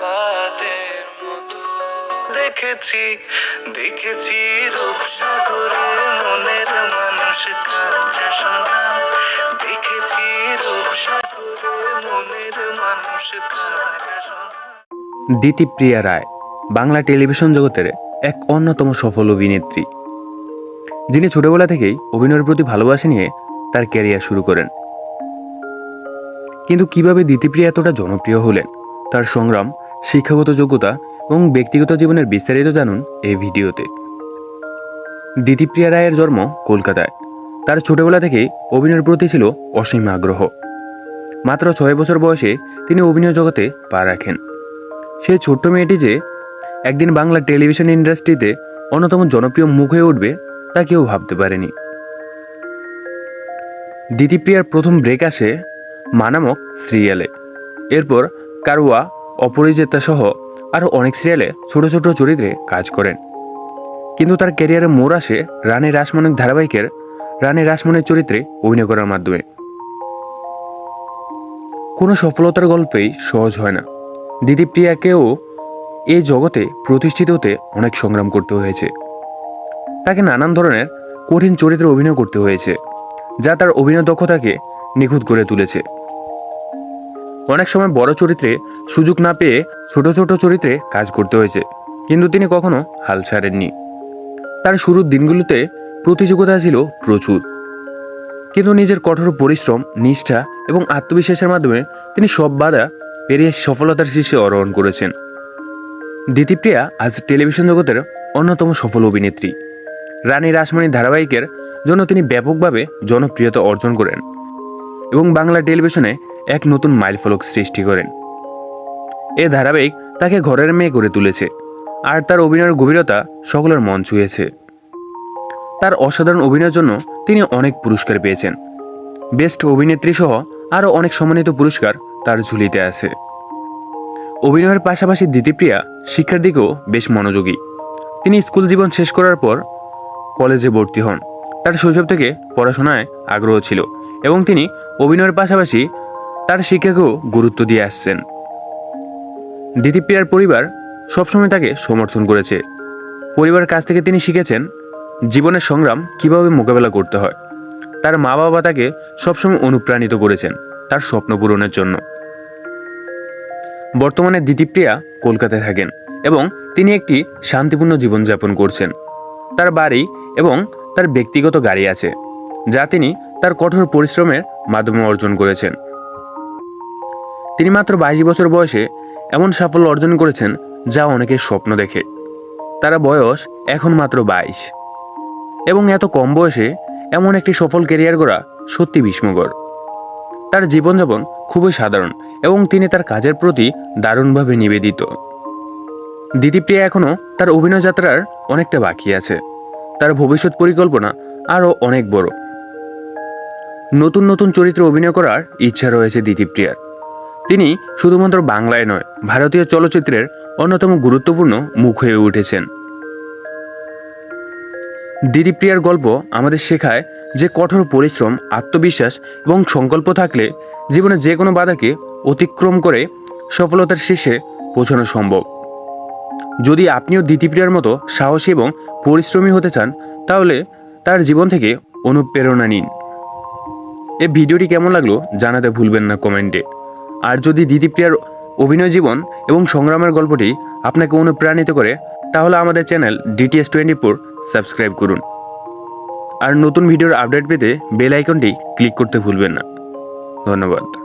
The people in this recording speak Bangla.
পাতের মতো দেখেছি দেখেছি রূপসাগরে মনের মানুষ কাঁদছে শোনা দেখেছি রূপসাগরে মনের মানুষ দিতিপ্রিয়া রায়, বাংলা টেলিভিশন জগতের এক অন্যতম সফল অভিনেত্রী। যিনি ছোটবেলা থেকেই অভিনয়ের প্রতি ভালোবাসা নিয়ে তার ক্যারিয়ার শুরু করেন। কিন্তু কীভাবে দিতিপ্রিয়া এতটা জনপ্রিয় হলেন? তার সংগ্রাম, শিক্ষাগত যোগ্যতা এবং ব্যক্তিগত জীবনের বিস্তারিত জানুন এই ভিডিওতে। দিতিপ্রিয়া রায়ের জন্ম কলকাতায়। তার ছোটবেলা থেকেই অভিনয়ের প্রতি ছিল অসীম আগ্রহ। মাত্র ছয় বছর বয়সে তিনি অভিনয় জগতে পা রাখেন। সেই ছোট্ট মেয়েটি যে একদিন বাংলা টেলিভিশন ইন্ডাস্ট্রিতে অন্যতম জনপ্রিয় মুখ হয়ে উঠবে তা কেউ ভাবতে পারেনি। দিতিপ্রিয়ার প্রথম ব্রেক আসে মানামক সিরিয়ালে। এরপর কারওয়া অপরিজেতা সহ আরও অনেক সিরিয়ালে ছোট ছোট চরিত্রে কাজ করেন। কিন্তু তার ক্যারিয়ারে মোড় আসে রানী রাসমণিক ধারাবাহিকের রানী রাসমণির চরিত্রে অভিনয় করার মাধ্যমে। কোনো সফলতার গল্পেই সহজ হয় না। দিদিপ্রিয়াকেও এই জগতে প্রতিষ্ঠিত হতে অনেক সংগ্রাম করতে হয়েছে। তাকে নানান ধরনের কঠিন চরিত্রে অভিনয় করতে হয়েছে, যা তার অভিনয় দক্ষতাকে নিখুঁত করে তুলেছে। অনেক সময় বড় চরিত্রে সুযোগ না পেয়ে ছোট ছোট চরিত্রে কাজ করতে হয়েছে। কিন্তু তিনি কখনো হাল ছাড়েননি। তার শুরুর দিনগুলোতে প্রতিযোগিতা ছিল প্রচুর। কিন্তু নিজের কঠোর পরিশ্রম, নিষ্ঠা এবং আত্মবিশ্বাসের মাধ্যমে তিনি সব বাধা পেরিয়ে সফলতার শীর্ষে আরোহণ করেছেন। দিতিপ্রিয়া আজ টেলিভিশন জগতের অন্যতম সফল অভিনেত্রী। রানী রাসমণি ধারাবাহিকের জন্য তিনি ব্যাপকভাবে জনপ্রিয়তা অর্জন করেন এবং বাংলা টেলিভিশনে এক নতুন মাইলফলক সৃষ্টি করেন। এ ধারাবাহিক তাকে ঘরের মেয়ে করে তুলেছে, আর তার অভিনয়ের গভীরতা সকলের মন ছুঁয়েছে। তার অসাধারণ অভিনয়ের জন্য তিনি অনেক পুরস্কার পেয়েছেন। বেস্ট অভিনেত্রী সহ আরও অনেক সম্মানিত পুরস্কার তার ঝুলিতে আছে। অভিনয়ের পাশাপাশি দিতিপ্রিয়া শিক্ষার দিকেও বেশ মনোযোগী। তিনি স্কুল জীবন শেষ করার পর কলেজে ভর্তি হন। তার শৈশব থেকে পড়াশোনায় আগ্রহ ছিল এবং তিনি অভিনয়ের পাশাপাশি তার শিক্ষাকেও গুরুত্ব দিয়ে আসছেন। দিতিপ্রিয়ার পরিবার সবসময় তাকে সমর্থন করেছে। পরিবারের কাছ থেকে তিনি শিখেছেন জীবনের সংগ্রাম কীভাবে মোকাবেলা করতে হয়। তার মা বাবা তাকে সবসময় অনুপ্রাণিত করেছেন তার স্বপ্ন পূরণের জন্য। বর্তমানে দিতিপ্রিয়া কলকাতায় থাকেন এবং তিনি একটি শান্তিপূর্ণ জীবনযাপন করছেন। তার বাড়ি এবং তার ব্যক্তিগত গাড়ি আছে, যা তিনি তার কঠোর পরিশ্রমের মাধ্যমে অর্জন করেছেন। তিনি মাত্র বাইশ বছর বয়সে এমন সাফল্য অর্জন করেছেন যা অনেকের স্বপ্ন দেখে। তারা বয়স এখন মাত্র বাইশ। এবং এত কম বয়সে এমন একটি সফল ক্যারিয়ার গড়া সত্যি বিস্ময়কর। তার জীবনযাপন খুবই সাধারণ এবং তিনি তার কাজের প্রতি দারুণভাবে নিবেদিত। দিদিপ্রিয়া এখনও তার অভিনয় যাত্রার অনেকটা বাকি আছে। তার ভবিষ্যৎ পরিকল্পনা আরও অনেক বড়। নতুন নতুন চরিত্রে অভিনয় করার ইচ্ছা রয়েছে দিদিপ্রিয়ার তিনি শুধুমাত্র বাংলায় নয়, ভারতীয় চলচ্চিত্রের অন্যতম গুরুত্বপূর্ণ মুখ হয়ে উঠেছেন। দিদিপ্রিয়ার গল্প আমাদের শেখায় যে কঠোর পরিশ্রম, আত্মবিশ্বাস এবং সংকল্প থাকলে জীবনে যে কোনো বাধাকে অতিক্রম করে সফলতার শীর্ষে পৌঁছানো সম্ভব। যদি আপনিও দিতিপ্রিয়ার মতো সাহসী এবং পরিশ্রমী হতে চান, তাহলে তার জীবন থেকে অনুপ্রেরণা নিন। এ ভিডিওটি কেমন লাগল জানাতে ভুলবেন না কমেন্টে। আর যদি দিদিপ্রিয়ার অভিনয় জীবন এবং সংগ্রামের গল্পটি আপনাকে অনুপ্রাণিত করে, তাহলে আমাদের channel DTS twenty four subscribe করুন। আর নতুন ভিডিওর আপডেট পেতে বেল আইকনটি ক্লিক করতে ভুলবেন না। ধন্যবাদ।